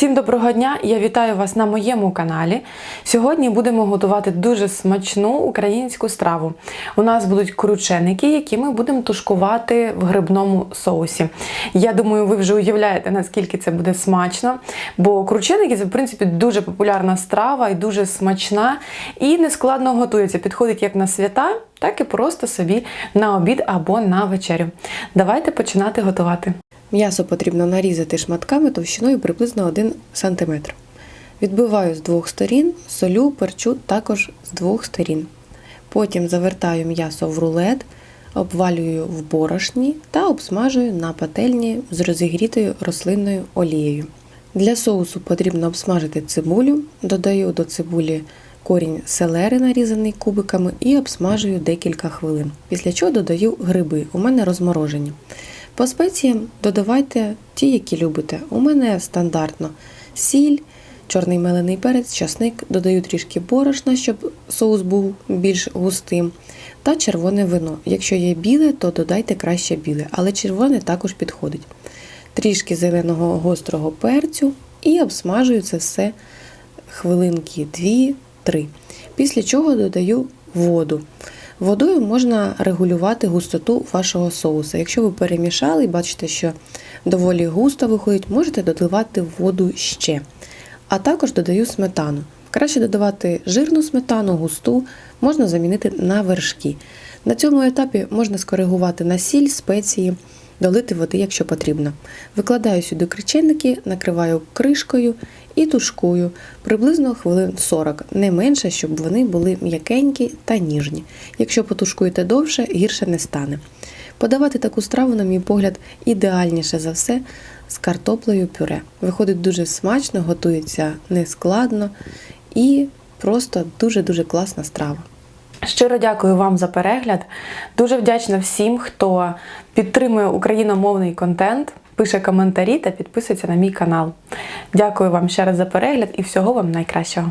Всім доброго дня! Я вітаю вас на моєму каналі. Сьогодні будемо готувати дуже смачну українську страву. У нас будуть крученики, які ми будемо тушкувати в грибному соусі. Я думаю, ви вже уявляєте, наскільки це буде смачно, бо крученики це в принципі дуже популярна страва і дуже смачна і нескладно готується. Підходить як на свята, так і просто собі на обід або на вечерю. Давайте починати готувати. М'ясо потрібно нарізати шматками товщиною приблизно 1 см. Відбиваю з двох сторін, солю, перчу також з двох сторін. Потім завертаю м'ясо в рулет, обвалюю в борошні та обсмажую на пательні з розігрітою рослинною олією. Для соусу потрібно обсмажити цибулю, додаю до цибулі корінь селери, нарізаний кубиками, і обсмажую декілька хвилин. Після чого додаю гриби, у мене розморожені. По спеціям додавайте ті, які любите. У мене стандартно сіль, чорний мелений перець, часник, додаю трішки борошна, щоб соус був більш густим, та червоне вино. Якщо є біле, то додайте краще біле, але червоне також підходить. Трішки зеленого гострого перцю і обсмажую це все хвилинки 2-3. Після чого додаю воду. Водою можна регулювати густоту вашого соуса. Якщо ви перемішали і бачите, що доволі густо виходить, можете додавати воду ще. А також додаю сметану. Краще додавати жирну сметану, густу, можна замінити на вершки. На цьому етапі можна скоригувати на сіль, спеції, долити води, якщо потрібно. Викладаю сюди криченники, накриваю кришкою і тушкую приблизно хвилин 40, не менше, щоб вони були м'якенькі та ніжні. Якщо потушкуєте довше, гірше не стане. Подавати таку страву, на мій погляд, ідеальніше за все з картоплею пюре. Виходить дуже смачно, готується нескладно і просто дуже-дуже класна страва. Щиро дякую вам за перегляд. Дуже вдячна всім, хто підтримує україномовний контент, пише коментарі та підписується на мій канал. Дякую вам ще раз за перегляд і всього вам найкращого.